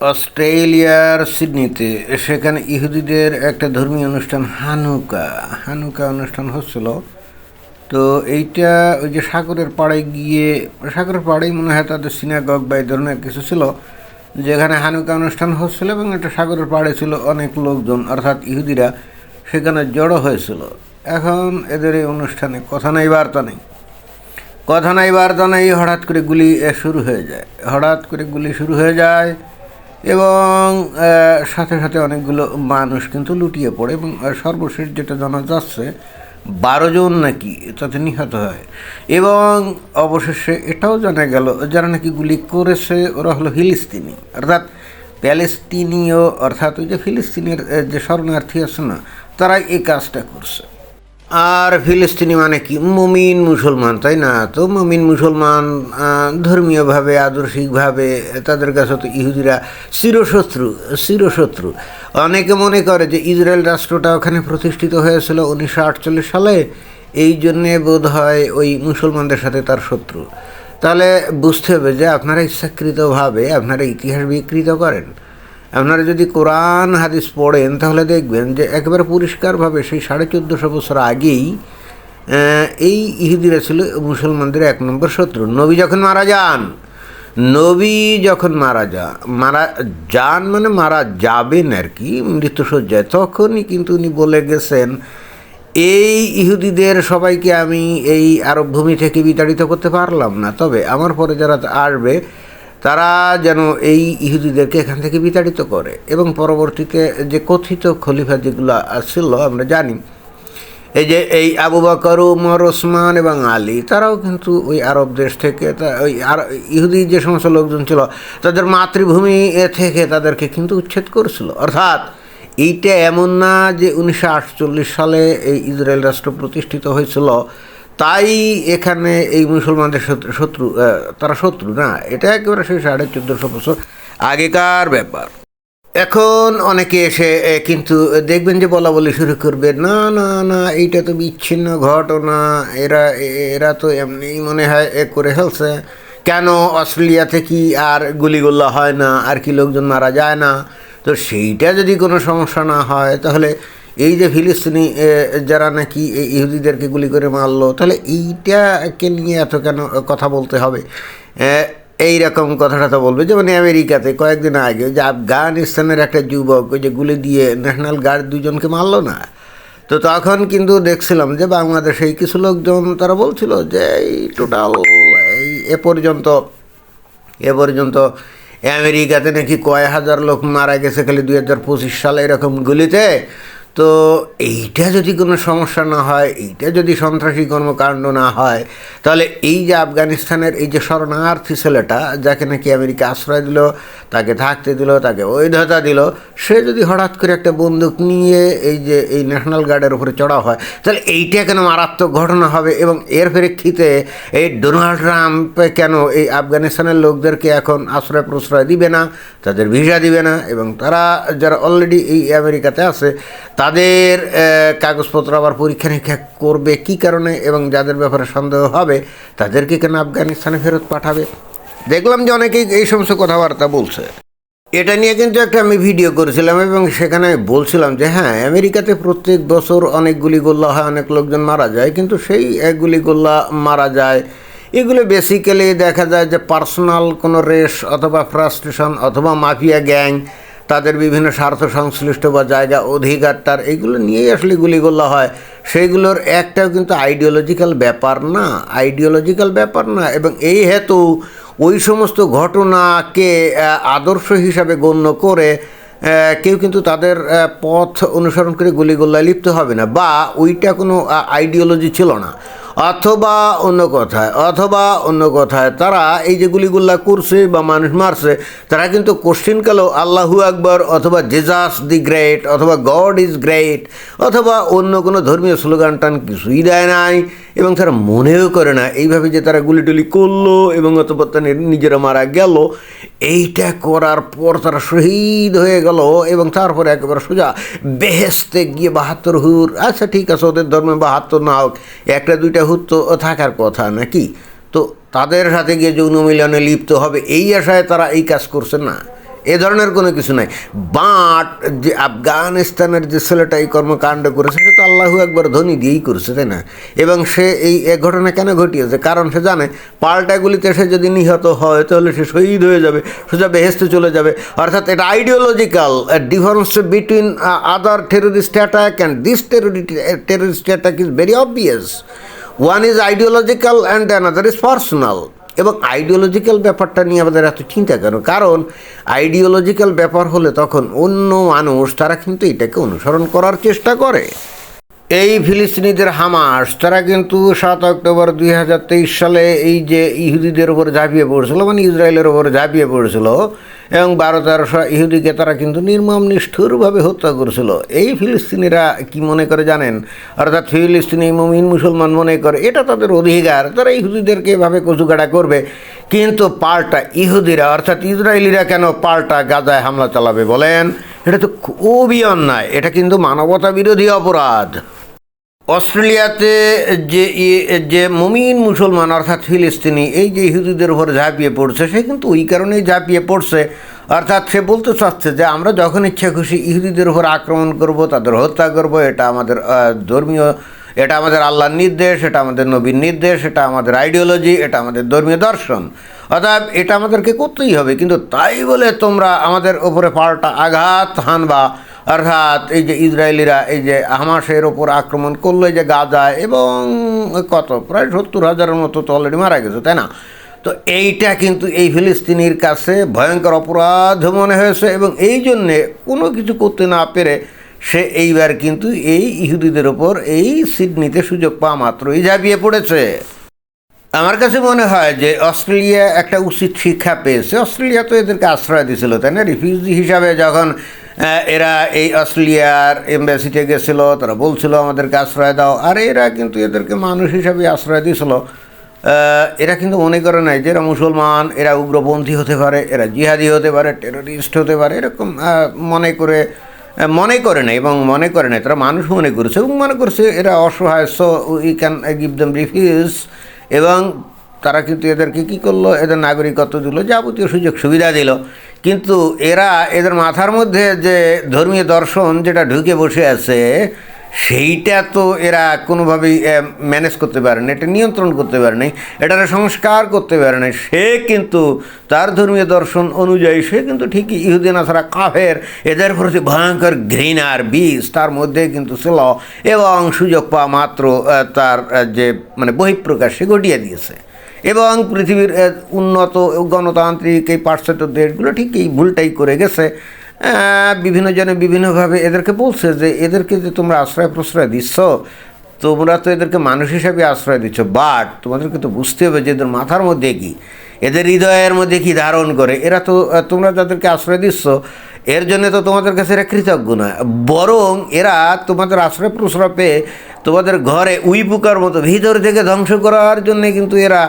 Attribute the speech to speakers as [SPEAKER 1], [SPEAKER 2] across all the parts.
[SPEAKER 1] অস্ট্রেলিয়ার সিডনিতে, সেখানে ইহুদিদের একটা ধর্মীয় অনুষ্ঠান হানুকা। হানুকা অনুষ্ঠান হচ্ছিল। তো এইটা ওই যে সাগরের পাড়ে গিয়ে, সাগরের পাড়েই মনে হয় তাদের সিনাগগ বা এই ধরনের কিছু ছিল, যেখানে হানুকা অনুষ্ঠান হচ্ছিল এবং একটা সাগরের পাড়ে ছিল অনেক লোকজন, অর্থাৎ ইহুদিরা সেখানে জড়ো হয়েছিল। এখন এদের এই অনুষ্ঠানে কথা নেই, বার্তা নেই। কথা নাই, বার্তা নেই, হঠাৎ করে গুলি শুরু হয়ে যায়। হঠাৎ করে গুলি শুরু হয়ে যায় এবং সাথে সাথে অনেকগুলো মানুষ কিন্তু লুটিয়ে পড়ে এবং সর্বশেষ যেটা জানা যাচ্ছে, বারো জন নাকি তাতে নিহত হয়। এবং অবশেষে এটাও জানা গেল, যারা নাকি গুলি করেছে, ওরা হলো ফিলিস্তিনি। অর্থাৎ প্যালেস্তিনীয়, অর্থাৎ ওই যে ফিলিস্তিনের যে শরণার্থী আছে না, তারাই এই কাজটা করছে। আর ফিলিস্তিনি মানে কি? মমিন মুসলমান, তাই না? তো মমিন মুসলমান ধর্মীয়ভাবে, আদর্শিকভাবে, তাদের কাছে তো ইহুদিরা চিরশত্রু চিরশত্রু। অনেকে মনে করে যে ইসরায়েল রাষ্ট্রটা ওখানে প্রতিষ্ঠিত হয়েছিল উনিশশো আটচল্লিশ সালে, এই জন্যে বোধ হয় ওই মুসলমানদের সাথে তার শত্রু। তাহলে বুঝতে হবে যে আপনারা ইচ্ছাকৃতভাবে, আপনারা ইতিহাস বিকৃত করেন। আপনারা যদি কোরআন হাদিস পড়েন, তাহলে দেখবেন যে একেবারে পরিষ্কারভাবে সেই সাড়ে চোদ্দোশো বছর আগেই এই ইহুদিরা ছিল মুসলমানদের এক নম্বর শত্রু। নবী যখন মারা যান, নবী যখন মারা যা, মারা যান মানে মারা যাবেন আর কি মৃত্যুসজ্জায় তখনই কিন্তু উনি বলে গেছেন, এই ইহুদিদের সবাইকে আমি এই আরব ভূমি থেকে বিতাড়িত করতে পারলাম না। তবে আমার পরে যারা আসবে তারা যেন এই ইহুদিদেরকে এখান থেকে বিতাড়িত করে এবং পরবর্তীতে যে কথিত খলিফা যেগুলো ছিল, আমরা জানি। এই যে এই আবু বকর, উমর, ওসমান এবং আলী, তারাও কিন্তু ওই আরব দেশ থেকে ওই আর ইহুদি যে সমস্ত লোকজন ছিল, তাদের মাতৃভূমি এ থেকে তাদেরকে কিন্তু উচ্ছেদ করেছিল। অর্থাৎ এইটা এমন না যে উনিশশো আটচল্লিশ সালে এই ইসরায়েল রাষ্ট্র প্রতিষ্ঠিত হয়েছিল তাই এখানে এই মুসলমানদের শত্রু- তারা শত্রু না, এটা একেবারে সেই সাড়ে চোদ্দোশো বছর আগেকার ব্যাপার। এখন অনেকে এসে কিন্তু দেখবেন যে বলা বলি শুরু করবে, না না না, এইটা তো বিচ্ছিন্ন ঘটনা, এরা এরা তো এমনিই মনে হয় এ করে ফেলছে। কেন অস্ট্রেলিয়াতে কি আর গুলিগুল্লা হয় না, আর কি লোকজন মারা যায় না? তো সেইটা যদি কোনো সমস্যা না হয়, তাহলে এই যে ফিলিস্তিনি যারা নাকি ইহুদিদেরকে গুলি করে মারলো, তাহলে এইটাকে নিয়ে এত কেন কথা বলতে হবে? এই রকম কথাটা তো বলবে, যেমন আমেরিকাতে কয়েকদিন আগে যে আফগানিস্তানের একটা যুবক ওই যে গুলি দিয়ে ন্যাশনাল গার্ড দুজনকে মারলো না? তো তখন কিন্তু দেখছিলাম যে বাংলাদেশেই কিছু লোকজন, তারা বলছিল যে এই টোটাল এই এ পর্যন্ত এ পর্যন্ত আমেরিকাতে নাকি কয় হাজার লোক মারা গেছে খালি দুই হাজার পঁচিশ সালে এরকম গুলিতে। তো এইটা যদি কোনো সমস্যা না হয়, এইটা যদি সন্ত্রাসী কর্মকাণ্ড না হয়, তাহলে এই যে আফগানিস্তানের এই যে শরণার্থী ছেলেটা, যাকে নাকি আমেরিকা আশ্রয় দিল, তাকে থাকতে দিল, তাকে বৈধতা দিল, সে যদি হঠাৎ করে একটা বন্দুক নিয়ে এই যে এই ন্যাশনাল গার্ডের উপরে চড়া হয়, তাহলে এইটা কেন মারাত্মক ঘটনা হবে এবং এর প্রেক্ষিতে এই ডোনাল্ড ট্রাম্প কেন এই আফগানিস্তানের লোকদেরকে এখন আশ্রয় প্রশ্রয় দিবে না, তাদের ভিসা দিবে না এবং তারা যারা অলরেডি এই আমেরিকাতে আছে তাদের কাগজপত্র আবার পরীক্ষা নিরীক্ষা করবে কি কারণে এবং যাদের ব্যাপারে সন্দেহ হবে, তাদেরকে কেন আফগানিস্তানে ফেরত পাঠাবে? দেখলাম যে অনেকেই এই সমস্ত কথাবার্তা বলছে। এটা নিয়ে কিন্তু একটা আমি ভিডিও করেছিলাম এবং সেখানে বলছিলাম যে হ্যাঁ আমেরিকাতে প্রত্যেক বছর অনেক গুলিগোল্লা হয়, অনেক লোকজন মারা যায়, কিন্তু সেই গুলিগোল্লা মারা যায়। এগুলো বেসিক্যালি দেখা যায় যে পার্সোনাল কোনো রেস অথবা ফ্রাস্ট্রেশন অথবা মাফিয়া গ্যাং তাদের বিভিন্ন স্বার্থ সংশ্লিষ্ট বা জায়গা অধিকার তার, এগুলো নিয়েই আসলে গুলিগোল্লা হয়। সেইগুলোর একটাও কিন্তু আইডিওলজিক্যাল ব্যাপার না। আইডিওলজিক্যাল ব্যাপার না। এবং এই হেতু ওই সমস্ত ঘটনাকে আদর্শ হিসাবে গণ্য করে কেউ কিন্তু তাদের পথ অনুসরণ করে গুলিগোল্লায় লিপ্ত হবে না। বা ওইটা কোনো আইডিওলজি ছিল না। অথবা অন্য কথায়, অথবা অন্য কথায়, তারা এই যে গুলিগুল্লা করছে বা মানুষ মারছে, তারা কিন্তু কোশ্চিন কালো, আল্লাহু আকবর, অথবা জেজাস দি গ্রেট অথবা গড ইজ গ্রেট অথবা অন্য কোনো ধর্মীয় স্লোগান টান কিছুই দেয় নাই, এবং তারা মনেও করে না, এইভাবে যে তারা গুলি টুলি করল, এবং অথবা তারা নিজেরা মারা গেল, এইটা করার পর তারা শহীদ হয়ে গেল, এবং তারপরে একেবারে সোজা বেহেস্তে গিয়ে বাহাত্তর হুর আচ্ছা ঠিক আছে, ওদের ধর্মে বাহাত্তর না হোক একটা, দুইটা হুর থাকার কথা নাকি, তো তাদের সাথে গিয়ে যৌন মিলনে লিপ্ত হবে এই আশায় তারা এই কাজ করছে না। এ ধরনের কোনো কিছু নাই। বাট যে আফগানিস্তানের যে ছেলেটা এই কর্মকাণ্ড করেছে, সে তো আল্লাহু একবার ধনী দিয়েই করেছে, তাই না? এবং সে এই এ ঘটনা কেন ঘটিয়েছে? কারণ সে জানে পাল্টাগুলিতে সে যদি নিহত হয়, তাহলে সে শহীদ হয়ে যাবে, সোজা বেহেস্তে চলে যাবে। অর্থাৎ এটা ideological difference between other terrorist attack and this terrorist attack is very obvious one is ideological and another is personal এবং আইডিওলজিক্যাল ব্যাপারটা নিয়ে আমাদের এত চিন্তা কেন? কারণ আইডিওলজিক্যাল ব্যাপার হলে তখন অন্য মানুষ, তারা কিন্তু এটাকে অনুসরণ করার চেষ্টা করে। এই ফিলিস্তিনিদের হামাস, তারা কিন্তু সাত অক্টোবর দুই হাজার তেইশ সালে এই যে ইহুদিদের ওপর ঝাঁপিয়ে পড়ছিল মানে ইসরায়েলের ওপর ঝাঁপিয়ে পড়ছিল, এবং বারো তেরোশো ইহুদিকে তারা কিন্তু নির্মম নিষ্ঠুরভাবে হত্যা করেছিল। এই ফিলিস্তিনিরা কি মনে করে জানেন? অর্থাৎ ফিলিস্তিনি মুমিন মুসলমান মনে করে, এটা তাদের অধিকার, তারা ইহুদিদেরকে এভাবে কচুকাটা করবে। কিন্তু পাল্টা ইহুদিরা, অর্থাৎ ইসরায়েলিরা কেন পাল্টা গাজায় হামলা চালাবে বলেন? এটা তো খুবই অন্যায়, এটা কিন্তু মানবতা বিরোধী অপরাধ। অস্ট্রেলিয়াতে যে ই- যে মমিন মুসলমান অর্থাৎ ফিলিস্তিনি, এই যে ইহুদিদের উপর ঝাঁপিয়ে পড়ছে, সে কিন্তু ওই কারণেই ঝাঁপিয়ে পড়ছে। অর্থাৎ সে বলতে চাচ্ছে যে, আমরা যখন ইচ্ছা খুশি ইহুদিদের উপর আক্রমণ করব, তাদের হত্যা করব, এটা আমাদের ধর্মীয়, এটা আমাদের আল্লাহর নির্দেশ, এটা আমাদের নবীর নির্দেশ, এটা আমাদের আইডিওলজি এটা আমাদের ধর্মীয় দর্শন। অর্থাৎ এটা আমাদেরকে করতেই হবে, কিন্তু তাই বলে তোমরা আমাদের ওপরে পাল্টা আঘাত হানবা। অর্থাৎ এই যে ইসরায়েলিরা, এই যে হামাসের ওপর আক্রমণ করল যে গাজা এবং কত, প্রায় সত্তর হাজারের মতো তো অলরেডি মারা গেছে, তাই না? তো এইটা কিন্তু এই ফিলিস্তিনির কাছে ভয়ঙ্কর অপরাধ মনে হয়েছে এবং এই জন্যে কোনো কিছু করতে না পেরে সে এইবার কিন্তু এই ইহুদিদের ওপর এই সিডনিতে সুযোগ পাওয়া মাত্রই ঝাঁপিয়ে পড়েছে। আমার কাছে মনে হয় যে অস্ট্রেলিয়া একটা উচিত শিক্ষা পেয়েছে। অস্ট্রেলিয়া তো এদেরকে আশ্রয় দিয়েছিল, তাই না? রিফিউজি হিসাবে যখন এরা এই অস্ট্রেলিয়ার এম্বাসিতে গেছিল, তারা বলছিল আমাদেরকে আশ্রয় দাও। আর এরা কিন্তু এদেরকে মানুষ হিসাবে আশ্রয় দিয়েছিল এরা কিন্তু মনে করে নাই যে এরা মুসলমান, এরা উগ্রপন্থী হতে পারে, এরা জিহাদি হতে পারে টেরোরিস্ট হতে পারে, এরকম মনে করে মনে করে না এবং মনে করে না তারা মানুষ মনে করেছে এবং মনে করছে এরা অসহায় so we can give them refuge এবং তারা কিন্তু এদেরকে কী করল? এদের নাগরিকত্ব দিল, যাবতীয় সুযোগ সুবিধা দিল। কিন্তু এরা এদের মাথার মধ্যে যে ধর্মীয় দর্শন যেটা ঢুকে বসে আছে, সেইটা তো এরা কোনোভাবেই ম্যানেজ করতে পারে না, এটা নিয়ন্ত্রণ করতে পারে নাই এটার সংস্কার করতে পারে না। সে কিন্তু তার ধর্মীয় দর্শন অনুযায়ী, সে কিন্তু ঠিকই ইহুদিন আসারা কাফের, এদের প্রতি ভয়ঙ্কর ঘৃণার বিষ, তার মধ্যে কিন্তু ছিল এবং সুযোগ পাওয়া মাত্র তার যে মানে বহিঃপ্রকাশ, সে ঘটিয়ে দিয়েছে। এবং পৃথিবীর উন্নত গণতান্ত্রিক এই পাশ্চাত্য দেশগুলো ঠিক এই ভুলটাই করে গেছে। বিভিন্ন জনে বিভিন্নভাবে এদেরকে বলছে যে, এদেরকে যে তোমরা আশ্রয় প্রশ্রয় দিচ্ছ, তোমরা তো এদেরকে মানুষ হিসাবে আশ্রয় দিচ্ছ বাট তোমাদেরকে তো বুঝতে হবে যে এদের মাথার মধ্যে কি, এদের হৃদয়ের মধ্যে কি ধারণ করে। এরা তো তোমরা যাদেরকে আশ্রয় দিচ্ছ এর জন্য তো তোমাদের কাছে এরা কৃতজ্ঞ নয়। বরং এরা তোমাদের আশ্রয় প্রশ্রয় পেয়ে তোমাদের ঘরে উই পোকার মতো ভিতর থেকে ধ্বংস করার জন্য কিন্তু এরা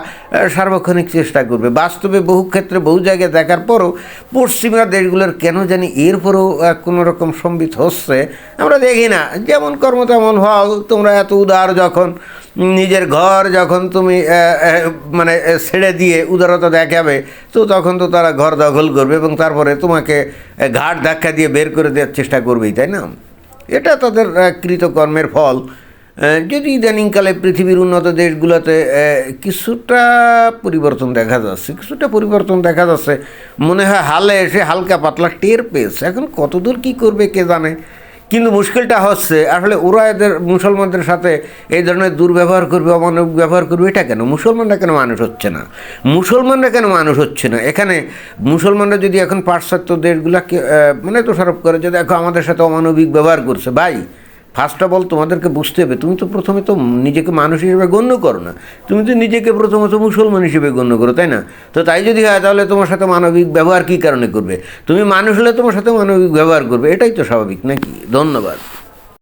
[SPEAKER 1] সার্বক্ষণিক চেষ্টা করবে। বাস্তবে বহু ক্ষেত্রে বহু জায়গায় দেখার পরও পশ্চিমা দেশগুলোর কেন জানি এরপরও কোনো রকম সম্বিত হচ্ছে, আমরা দেখি না। যেমন কর্ম তেমন ফল, তোমরা এত উদার যখন, নিজের ঘর যখন তুমি মানে ছেড়ে দিয়ে উদারতা দেখাবে, তো তখন তো তারা ঘর দখল করবে এবং তারপরে তোমাকে ঘাট ধাক্কা দিয়ে বের করে দেওয়ার চেষ্টা করবেই, তাই না? এটা তাদের কৃতকর্মের ফল। যদি ইদানিংকালে পৃথিবীর উন্নত দেশগুলোতে কিছুটা পরিবর্তন দেখা যাচ্ছে, কিছুটা পরিবর্তন দেখা যাচ্ছে। মনে হয় হালে এসে হালকা পাতলা টের পেয়েছে। এখন কতদূর কি করবে কে জানে? কিন্তু মুশকিলটা হচ্ছে, আসলে ওরা এদের মুসলমানদের সাথে এই ধরনের দুর্ব্যবহার করবে অমানব ব্যবহার করবে, এটা কেন? মুসলমানরা কেন মানুষ হচ্ছে না? মুসলমানরা কেন মানুষ হচ্ছে না? এখানে মুসলমানরা যদি এখন পাশ্চাত্য দেশগুলাকে মানে তোষারোপ করে যে দেখো আমাদের সাথে অমানবিক ব্যবহার করছে, ভাই ফার্স্ট অফ অল তোমাদেরকে বুঝতে হবে, তুমি তো প্রথমে তো নিজেকে মানুষ হিসেবে গণ্য করো না। তুমি তো নিজেকে প্রথমত মুসলমান হিসেবে গণ্য করো, তাই না? তো তাই যদি হয়, তাহলে তোমার সাথে মানবিক ব্যবহার কী কারণে করবে? তুমি মানুষ হলে তোমার সাথে মানবিক ব্যবহার করবে, এটাই তো স্বাভাবিক, নাকি? ধন্যবাদ।